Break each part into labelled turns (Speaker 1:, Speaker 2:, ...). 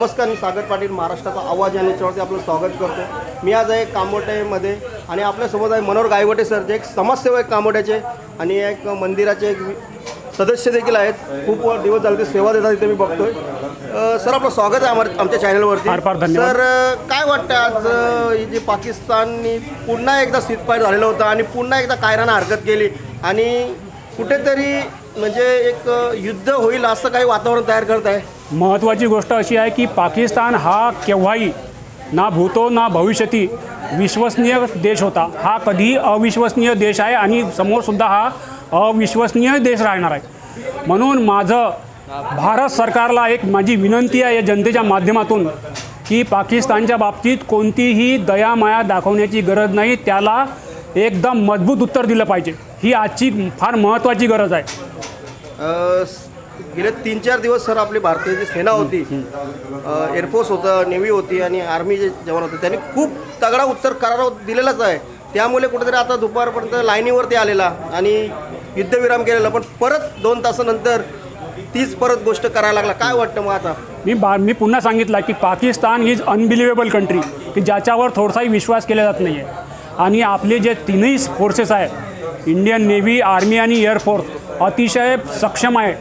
Speaker 1: नमस्कार मी सागर पाटील महाराष्ट्राचा आवाज या याच्यावरती आपलं स्वागत करतो. मी आज आहे कामोट्यामध्ये आणि आपल्यासोबत आहे मनोहर गायवटे सर जे एक समाजसेवक कामोट्याचे आणि एक मंदिराचे एक सदस्य देखील आहेत. खूप दिवस झाले ते सेवा देतात इथे मी बघतोय. सर आपलं स्वागत आहे आम्हा- आमच्या चॅनलवरती. सर काय वाटतं आज ही जी पाकिस्ताननी पुन्हा एकदा सीतपाय झालेलं होतं आणि पुन्हा एकदा कायरानं हरकत केली आणि कुठेतरी म्हणजे एक युद्ध होईल असं काही वातावरण तयार करत आहे
Speaker 2: महत्त्वाची गोष्ट अशी आहे की पाकिस्तान हा केव्हाही ना भूतो ना भविष्यती विश्वसनीय देश होता. हा कधीही अविश्वसनीय देश आहे आणि समोरसुद्धा हा अविश्वसनीय देश राहणार आहे. म्हणून माझं भारत सरकारला एक माझी विनंती आहे या जनतेच्या माध्यमातून की पाकिस्तानच्या बाबतीत कोणतीही दयामाया दाखवण्याची गरज नाही. त्याला एकदम मजबूत उत्तर दिलं पाहिजे. ही आजची फार महत्त्वाची गरज आहे.
Speaker 1: गेले तीन चार दिवस सर आपली भारतीय जी सेना होती. एअरफोर्स होतं नेव्ही होती आणि आर्मी जे जवान होते त्यांनी खूप तगडा उत्तर करार दिलेलाच आहे. त्यामुळे कुठेतरी आता दुपारपर्यंत लाईनीवरती आलेला आणि युद्धविराम केलेला. पण परत दोन तासानंतर तीच परत गोष्ट करायला लागला. काय वाटतं मग आता?
Speaker 2: मी बा मी पुन्हा सांगितलं की पाकिस्तान इज अनबिलिव्हेबल कंट्री की ज्याच्यावर थोडासाही विश्वास केला जात नाही आहे आणि आपले जे तीनही फोर्सेस आहेत इंडियन नेव्ही आर्मी आणि एअरफोर्स अतिशय सक्षम आहे.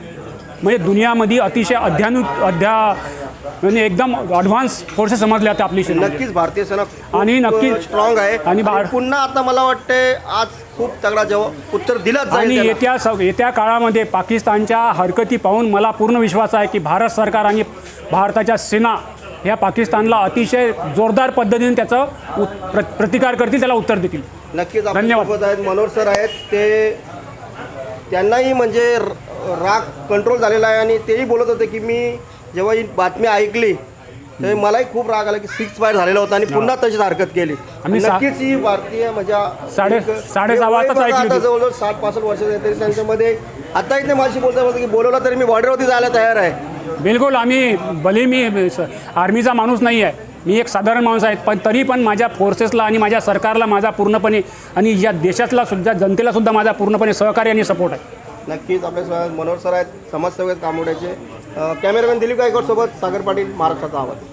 Speaker 2: म्हणजे दुनियामध्ये अतिशय अध्यानु अध्या म्हणजे एकदम ॲडव्हान्स फोर्सेस समजले जाते आपली सेना
Speaker 1: नक्कीच भारतीय सेना
Speaker 2: आणि नक्कीच-
Speaker 1: अ, स्ट्रॉंग आहे
Speaker 2: आणि भार-
Speaker 1: पुन्हा आता मला वाटते आज खूप तगडा जवाब उत्तर दिलंच
Speaker 2: आणि. येत्या स येत्या काळामध्ये पाकिस्तानच्या हरकती पाहून मला पूर्ण विश्वास आहे की भारत सरकार आणि भारताच्या सेना ह्या पाकिस्तानला अतिशय जोरदार पद्धतीने त्याचं उत- प्र प्रतिकार करतील त्याला उत्तर देतील
Speaker 1: नक्कीच
Speaker 2: धन्यवाद.
Speaker 1: आपल्यासोबत आहेत मनोहर सर आहेत ते त्यांनाही म्हणजे र- राग कंट्रोल झालेला आहे आणि तेही बोलत होते की मी जेव्हा ही बातमी ऐकली तर मलाही खूप राग आला की सिक्स फायर झालेला होता आणि पुन्हा तशीच हरकत केली.
Speaker 2: आम्ही सा-
Speaker 1: नक्कीच ही भारतीय म्हणजे
Speaker 2: साडे- साडेसहा वाजताच ऐकली
Speaker 1: आता
Speaker 2: होती.
Speaker 1: जवळजवळ साठ पासष्ट वर्षाचे आहे तरी त्यांच्यामध्ये आता इथे माझी बोलता होतं की बोलवलं तरी मी बॉर्डरवरती जायला तयार आहे.
Speaker 2: बिलकुल आम्ही भले मी स- आर्मीचा माणूस नाही आहे. मी एक साधारण माणूस आहे पण तरी पण माझ्या फोर्सेसला आणि माझ्या सरकारला माझा पूर्णपणे आणि या देशातला सुद्धा जनतेला सुद्धा माझा पूर्णपणे सहकार्य आणि सपोर्ट आहे.
Speaker 1: नक्कीच आपल्या मनोहर सर आहेत समाजसेवक आहेत कामोड्याचे. कॅमेरामॅन दिलीप गायकवाड सोबत सागर पाटील महाराष्ट्राचा आवाज.